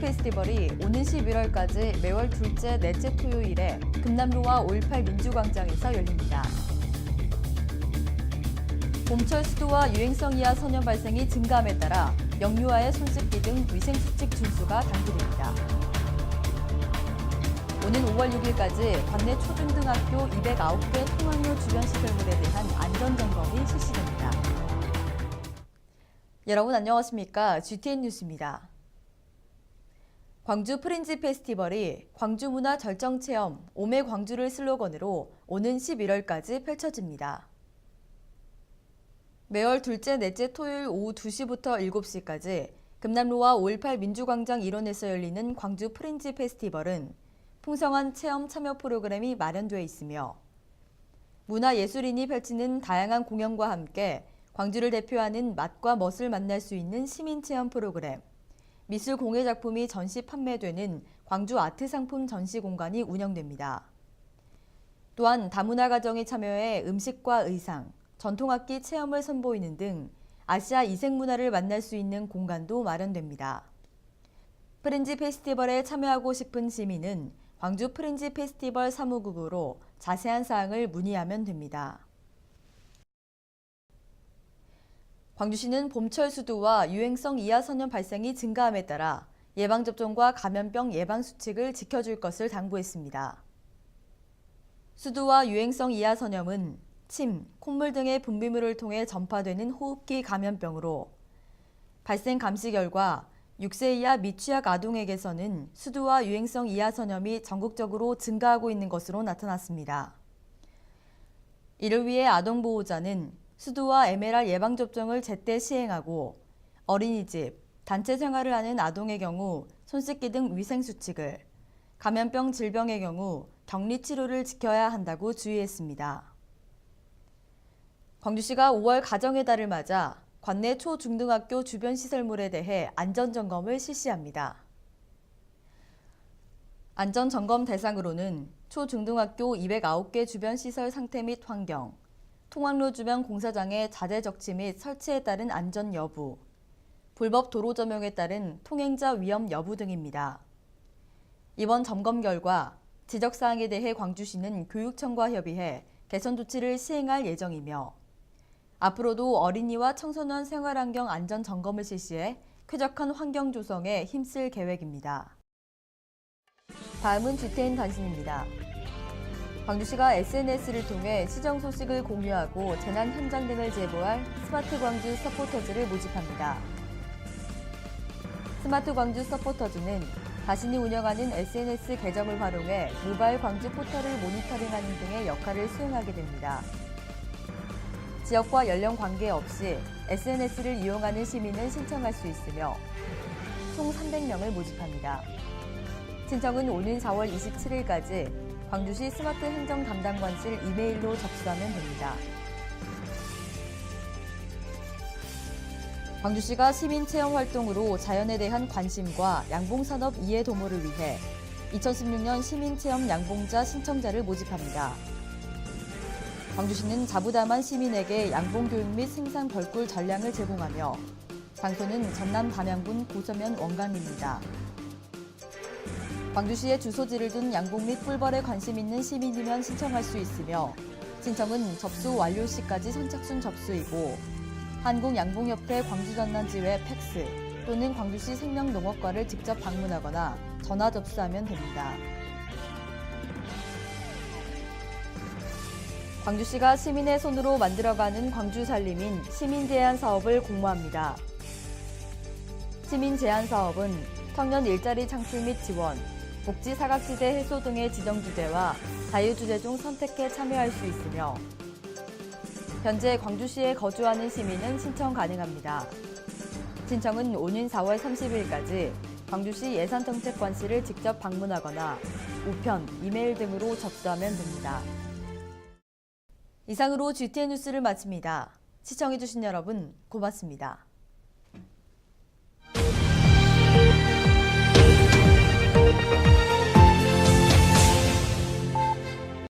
페스티벌이 오는 11월까지 매월 둘째, 넷째 토요일에 금남로와 5.18 민주광장에서 열립니다. 봄철 수도와 유행성 이하 선염 발생이 증가함에 따라 영유아의 손 씻기 등 위생수칙 준수가 당기됩니다. 오는 5월 6일까지 관내 초중등학교 209개 통학로 주변 시설물에 대한 안전점검이 실시됩니다. 여러분 안녕하십니까? GTN 뉴스입니다. 광주 프린지 페스티벌이 광주 문화 절정 체험 오메 광주를 슬로건으로 오는 11월까지 펼쳐집니다. 매월 둘째, 넷째 토요일 오후 2시부터 7시까지 금남로와 5.18 민주광장 일원에서 열리는 광주 프린지 페스티벌은 풍성한 체험 참여 프로그램이 마련되어 있으며 문화예술인이 펼치는 다양한 공연과 함께 광주를 대표하는 맛과 멋을 만날 수 있는 시민 체험 프로그램, 미술 공예 작품이 전시 판매되는 광주 아트 상품 전시 공간이 운영됩니다. 또한 다문화 가정이 참여해 음식과 의상, 전통악기 체험을 선보이는 등 아시아 이색 문화를 만날 수 있는 공간도 마련됩니다. 프린지 페스티벌에 참여하고 싶은 시민은 광주 프린지 페스티벌 사무국으로 자세한 사항을 문의하면 됩니다. 광주시는 봄철 수도와 유행성 이하 선염 발생이 증가함에 따라 예방접종과 감염병 예방 수칙을 지켜줄 것을 당부했습니다. 수두와 유행성 이하 선염은 침, 콧물 등의 분비물을 통해 전파되는 호흡기 감염병으로 발생 감시 결과 6세 이하 미취학 아동에게서는 수두와 유행성 이하 선염이 전국적으로 증가하고 있는 것으로 나타났습니다. 이를 위해 아동보호자는 수두와 MLR 예방접종을 제때 시행하고 어린이집, 단체 생활을 하는 아동의 경우 손 씻기 등 위생수칙을, 감염병 질병의 경우 격리 치료를 지켜야 한다고 주의했습니다. 광주시가 5월 가정의 달을 맞아 관내 초중등학교 주변 시설물에 대해 안전점검을 실시합니다. 안전점검 대상으로는 초중등학교 209개 주변 시설 상태 및 환경, 통학로 주변 공사장의 자재 적치 및 설치에 따른 안전 여부, 불법 도로 점용에 따른 통행자 위험 여부 등입니다. 이번 점검 결과 지적 사항에 대해 광주시는 교육청과 협의해 개선 조치를 시행할 예정이며 앞으로도 어린이와 청소년 생활환경 안전 점검을 실시해 쾌적한 환경 조성에 힘쓸 계획입니다. 다음은 GTN 단신입니다. 광주시가 SNS를 통해 시정 소식을 공유하고 재난 현장 등을 제보할 스마트 광주 서포터즈를 모집합니다. 스마트 광주 서포터즈는 자신이 운영하는 SNS 계정을 활용해 모바일 광주 포털을 모니터링하는 등의 역할을 수행하게 됩니다. 지역과 연령 관계없이 SNS를 이용하는 시민은 신청할 수 있으며 총 300명을 모집합니다. 신청은 오는 4월 27일까지 광주시 스마트 행정 담당관실 이메일로 접수하면 됩니다. 광주시가 시민 체험 활동으로 자연에 대한 관심과 양봉산업 이해 도모를 위해 2016년 시민 체험 양봉자 신청자를 모집합니다. 광주시는 자부담한 시민에게 양봉 교육 및 생산 벌꿀 전량을 제공하며 장소는 전남 담양군 고서면 원강입니다. 광주시에 주소지를 둔 양봉 및 꿀벌에 관심 있는 시민이면 신청할 수 있으며 신청은 접수 완료 시까지 선착순 접수이고 한국양봉협회 광주전남지회 팩스 또는 광주시 생명농업과를 직접 방문하거나 전화 접수하면 됩니다. 광주시가 시민의 손으로 만들어가는 광주 살림인 시민 제한 사업을 공모합니다. 시민 제한 사업은 청년 일자리 창출 및 지원, 복지 사각지대 해소 등의 지정 주제와 자유 주제 중 선택해 참여할 수 있으며 현재 광주시에 거주하는 시민은 신청 가능합니다. 신청은 오는 4월 30일까지 광주시 예산정책관실을 직접 방문하거나 우편, 이메일 등으로 접수하면 됩니다. 이상으로 GTN 뉴스를 마칩니다. 시청해주신 여러분 고맙습니다.